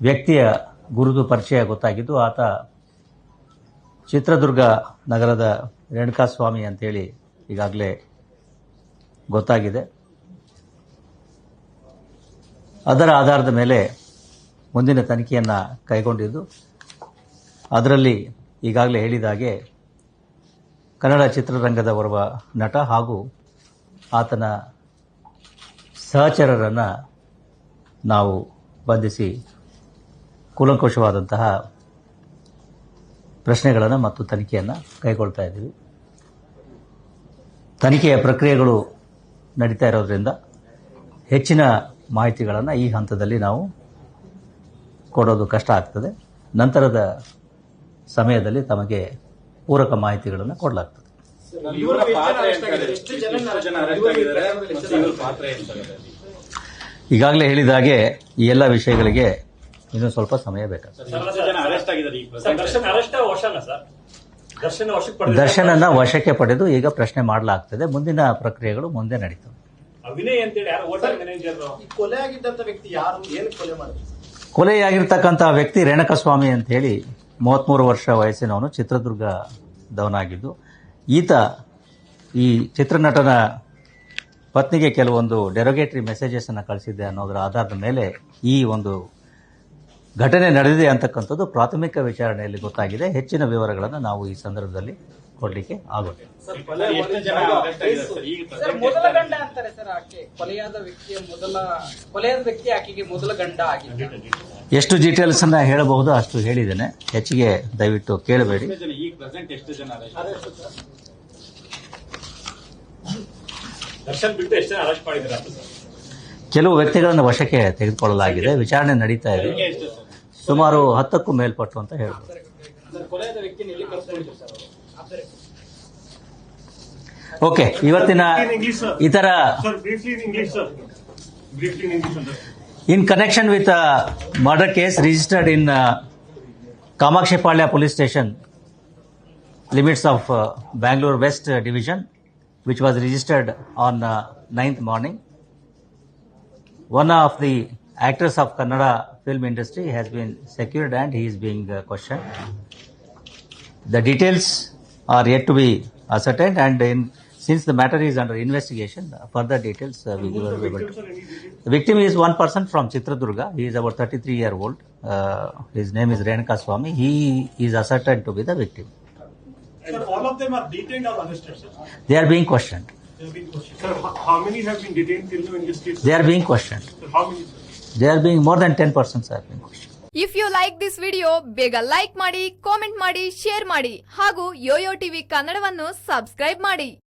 ವ್ಯಕ್ತಿಯ ಗುರುದು ಪರಿಚಯ ಗೊತ್ತಾಗಿದ್ದು ಆತ ಚಿತ್ರದುರ್ಗ ನಗರದ ರೇಣುಕಾಸ್ವಾಮಿ ಅಂತೇಳಿ ಈಗಾಗಲೇ ಗೊತ್ತಾಗಿದೆ. ಅದರ ಆಧಾರದ ಮೇಲೆ ಮುಂದಿನ ತನಿಖೆಯನ್ನು ಕೈಗೊಂಡಿದ್ದು, ಅದರಲ್ಲಿ ಈಗಾಗಲೇ ಹೇಳಿದ ಹಾಗೆ ಕನ್ನಡ ಚಿತ್ರರಂಗದ ಓರ್ವ ನಟ ಹಾಗೂ ಆತನ ಸಹಚರರನ್ನು ನಾವು ಬಂಧಿಸಿ ಕೂಲಂಕುಷವಾದಂತಹ ಪ್ರಶ್ನೆಗಳನ್ನು ಮತ್ತು ತನಿಖೆಯನ್ನು ಕೈಗೊಳ್ತಾ ಇದ್ದೀವಿ. ತನಿಖೆಯ ಪ್ರಕ್ರಿಯೆಗಳು ನಡೀತಾ ಇರೋದ್ರಿಂದ ಹೆಚ್ಚಿನ ಮಾಹಿತಿಗಳನ್ನು ಈ ಹಂತದಲ್ಲಿ ನಾವು ಕೊಡೋದು ಕಷ್ಟ ಆಗ್ತದೆ. ನಂತರದ ಸಮಯದಲ್ಲಿ ತಮಗೆ ಪೂರಕ ಮಾಹಿತಿಗಳನ್ನು ಕೊಡಲಾಗ್ತದೆ. ಈಗಾಗಲೇ ಹೇಳಿದ ಹಾಗೆ ಈ ಎಲ್ಲ ವಿಷಯಗಳಿಗೆ ಇನ್ನೂ ಸ್ವಲ್ಪ ಸಮಯ ಬೇಕಾಗ್ತದೆ ದರ್ಶನನ ಜನ ಅರೆಸ್ಟ್ ಆಗಿದ್ದಾರೆ ಈ ದರ್ಶನ್ ಅರೆಸ್ಟ್ ವಶನ ಸರ್? ದರ್ಶನ್ ವಶಕ್ಕೆ ಪಡೆದ ದರ್ಶನನ್ನ ವಶಕ್ಕೆ ಪಡೆದು ಈಗ ಪ್ರಶ್ನೆ ಮಾಡಲಾಗ್ತದೆ. ಮುಂದಿನ ಪ್ರಕ್ರಿಯೆಗಳು ಮುಂದೆ ನಡೀತವೆ. ಕೊಲೆಯಾಗಿರ್ತಕ್ಕಂತ ಅಂತೇಳಿ ಯಾರು? ಹೋಟೆಲ್ ಮ್ಯಾನೇಜರ್ ಈ ಆಗಿದ್ದಂತ ವ್ಯಕ್ತಿ ಯಾರು? ಏನು ಕೊಲೆ ಮಾಡಿದ್ರು? ಕೊಲೆಯಾಗಿರ್ತಕ್ಕಂಥ ವ್ಯಕ್ತಿ ರೇಣಕಸ್ವಾಮಿ ಅಂತ ಹೇಳಿ ಮೂವತ್ತ್ಮೂರು ವರ್ಷ ವಯಸ್ಸಿನವನು ಚಿತ್ರದುರ್ಗದವನಾಗಿದ್ದು ಈತ ಈ ಚಿತ್ರನಟನ ಪತ್ನಿಗೆ ಕೆಲವೊಂದು ಡೆರೋಗೇಟರಿ ಮೆಸೇಜಸ್ ಅನ್ನು ಕಳಿಸಿದ್ದೆ ಅನ್ನೋದರ ಆಧಾರದ ಮೇಲೆ ಈ ಒಂದು ಘಟನೆ ನಡೆದಿದೆ ಅಂತಕ್ಕಂಥದ್ದು ಪ್ರಾಥಮಿಕ ವಿಚಾರಣೆಯಲ್ಲಿ ಗೊತ್ತಾಗಿದೆ. ಹೆಚ್ಚಿನ ವಿವರಗಳನ್ನು ನಾವು ಈ ಸಂದರ್ಭದಲ್ಲಿ ಕೊಡಲಿಕ್ಕೆ ಆಗುತ್ತೆ ಸರ್ ಎಷ್ಟು ಜನ ಅರೆಸ್ಟ್ ಸರ್? ಈಗ ಸರ್ ಮೊದಲ ಗಂಡ ಅಂತಾರೆ ಸರ್ ಆಕೆ. ಕೊಲೆಯಾದ ವ್ಯಕ್ತಿಯ ಮೊದಲ ಕೊಲೆಯಾದ ವ್ಯಕ್ತಿ ಮೊದಲ ಗಂಡ ಆಗಿದ್ದ ಎಷ್ಟು ಡೀಟೇಲ್ಸ್ ಅನ್ನ ಹೇಳಬಹುದು? ಅಷ್ಟು ಹೇಳಿದ್ದೇನೆ. ಹೆಚ್ಚಿಗೆ ದಯವಿಟ್ಟು ಕೇಳಬೇಡಿ. ಎಷ್ಟು ಜನ ಈಗ ಪ್ರೆಸೆಂಟ್ ಎಷ್ಟು ಜನ ಅರೆಸ್ಟ್ ದರ್ಶನ್ ಬಿಟ್ಟು ಎಷ್ಟು ಜನ ಅರೆಸ್ಟ್ ಮಾಡಿದ್ದಾರೆ ಸರ್? ಕೆಲವು ವ್ಯಕ್ತಿಗಳನ್ನು ವಶಕ್ಕೆ ತೆಗೆದುಕೊಳ್ಳಲಾಗಿದೆ. ವಿಚಾರಣೆ ನಡೀತಾ ಇದೆ. ಸುಮಾರು ಹತ್ತಕ್ಕೂ ಮೇಲ್ಪಟ್ಟು ಅಂತ ಹೇಳ್ಬೋದು. ಓಕೆ, ಇವತ್ತಿನ ಇತರ in connection with murder case registered in Kamakshipalya police station limits of Bangalore west division which was registered on ninth morning one of the One of actors of Kannada film industry has been secured and he is being uh, questioned. The details are yet to be ascertained and in, since the matter is under investigation, uh, further details uh, we will be able to. The victim is one person from Chitradurga. He is about 33 year old. Uh, his name is Renuka Swami. He is ascertained to be the victim. Sir, all of them are detained or arrested, sir. They are being questioned. They have been questioned. Sir, how many have been detained till now in this case? They are being questioned. Sir, how many? sir? Are being more than 10 persons are being if you like this video ಬೇಗ like ಮಾಡಿ comment ಮಾಡಿ share ಮಾಡಿ ಹಾಗೂ Yoyo TV ಕನ್ನಡವನ್ನು subscribe ಮಾಡಿ.